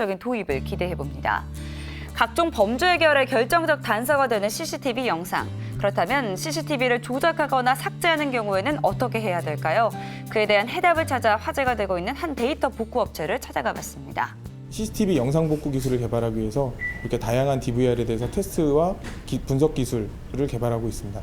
본격적인 도입을 기대해 봅니다. 각종 범죄 해결의 결정적 단서가 되는 CCTV 영상. 그렇다면 CCTV를 조작하거나 삭제하는 경우에는 어떻게 해야 될까요? 그에 대한 해답을 찾아 화제가 되고 있는 한 데이터 복구 업체를 찾아가 봤습니다. CCTV 영상 복구 기술을 개발하기 위해서 이렇게 다양한 DVR에 대해서 테스트와 기- 분석 기술을 개발하고 있습니다.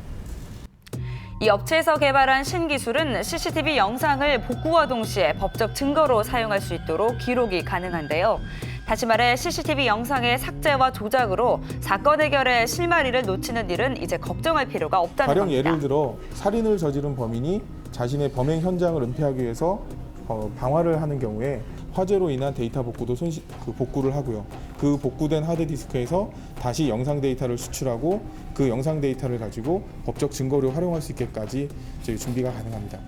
이 업체에서 개발한 신기술은 CCTV 영상을 복구와 동시에 법적 증거로 사용할 수 있도록 기록이 가능한데요. 다시 말해 CCTV 영상의 삭제와 조작으로 사건 해결의 실마리를 놓치는 일은 이제 걱정할 필요가 없다는 가령 겁니다. 예를 들어 살인을 저지른 범인이 자신의 범행 현장을 은폐하기 위해서 어, 방화를 하는 경우에 화재로 인한 데이터 복구도 손시, 그 복구를 하고요. 그 복구된 하드디스크에서 다시 영상 데이터를 수출하고 그 영상 데이터를 가지고 법적 증거로 활용할 수 있게까지 저희 준비가 가능합니다.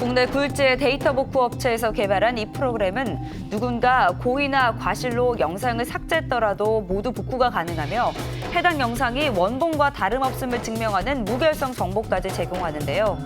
국내 굴지의 데이터 복구 업체에서 개발한 이 프로그램은 누군가 고의나 과실로 영상을 삭제했더라도 모두 복구가 가능하며 해당 영상이 원본과 다름없음을 증명하는 무결성 정보까지 제공하는데요.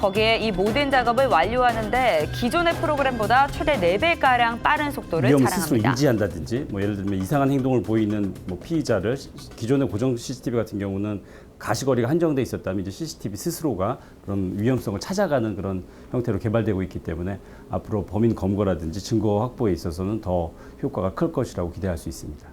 거기에 이 모든 작업을 완료하는데 기존의 프로그램보다 최대 4배가량 빠른 속도를 위험을 스스로 자랑합니다. 인지한다든지 뭐 예를 들면 이상한 행동을 보이는 뭐 피의자를 시- 기존의 고정 CCTV 같은 경우는 가시거리가 한정돼 있었다면 이제 CCTV 스스로가 그런 위험성을 찾아가는 그런 형태로 개발되고 있기 때문에 앞으로 범인 검거라든지 증거 확보에 있어서는 더 효과가 클 것이라고 기대할 수 있습니다.